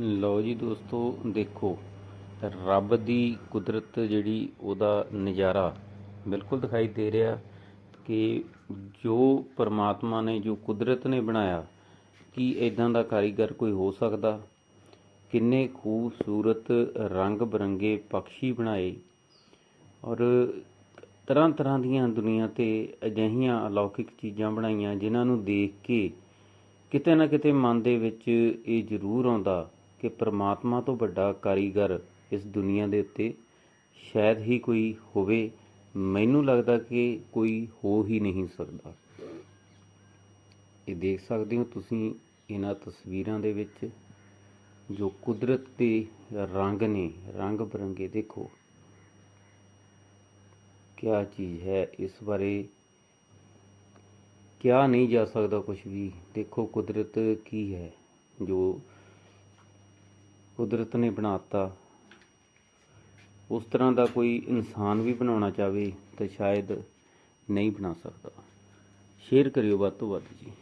ਲਓ ਜੀ ਦੋਸਤੋ, ਦੇਖੋ, ਰੱਬ ਦੀ ਕੁਦਰਤ ਜਿਹੜੀ ਉਹਦਾ ਨਜ਼ਾਰਾ ਬਿਲਕੁਲ ਦਿਖਾਈ ਦੇ ਰਿਹਾ ਕਿ ਜੋ ਪਰਮਾਤਮਾ ਨੇ, ਜੋ ਕੁਦਰਤ ਨੇ ਬਣਾਇਆ, ਕੀ ਇਦਾਂ ਦਾ ਕਾਰੀਗਰ ਕੋਈ ਹੋ ਸਕਦਾ? ਕਿੰਨੇ ਖੂਬਸੂਰਤ ਰੰਗ ਬਰੰਗੇ ਪੰਛੀ ਬਣਾਏ। ਔਰ ਤਰ੍ਹਾਂ ਤਰ੍ਹਾਂ ਦੀਆਂ ਦੁਨੀਆ ਤੇ ਅਜਿਹੀਆਂ ਅਲੌਕਿਕ ਚੀਜ਼ਾਂ ਬਣਾਈਆਂ, ਜਿਨ੍ਹਾਂ ਨੂੰ ਦੇਖ ਕੇ ਕਿਤੇ ਨਾ ਕਿਤੇ ਮਨ ਦੇ ਵਿੱਚ ਇਹ ਜ਼ਰੂਰ ਆਉਂਦਾ ਕਿ ਪ੍ਰਮਾਤਮਾ ਤੋਂ ਵੱਡਾ ਕਾਰੀਗਰ ਇਸ ਦੁਨੀਆ ਦੇ ਉੱਤੇ ਸ਼ਾਇਦ ਹੀ ਕੋਈ ਹੋਵੇ, ਮੈਨੂੰ ਲੱਗਦਾ ਕਿ ਕੋਈ ਹੋ ਹੀ ਨਹੀਂ ਸਕਦਾ। ਇਹ ਦੇਖ ਸਕਦੇ ਹੋ ਤੁਸੀਂ ਇਹਨਾਂ ਤਸਵੀਰਾਂ ਦੇ ਵਿੱਚ, ਜੋ ਕੁਦਰਤ ਦੇ ਰੰਗ ਨੇ, ਰੰਗ ਬਰੰਗੇ। ਦੇਖੋ, ਕਿਆ ਚੀਜ਼ ਹੈ ਇਸ ਬਾਰੇ? ਕਿਹਾ ਨਹੀਂ ਜਾ ਸਕਦਾ ਕੁਝ ਵੀ। ਦੇਖੋ ਕੁਦਰਤ ਕੀ ਹੈ, ਜੋ ਕੁਦਰਤ ਨੇ ਬਣਾਤਾ। ਉਸ ਤਰ੍ਹਾਂ ਦਾ ਕੋਈ ਇਨਸਾਨ ਵੀ ਬਣਾਉਣਾ ਚਾਹਵੇ ਤਾਂ ਸ਼ਾਇਦ ਨਹੀਂ ਬਣਾ ਸਕਦਾ। ਸ਼ੇਅਰ ਕਰਿਓ ਵੱਧ ਤੋਂ ਵੱਧ ਜੀ।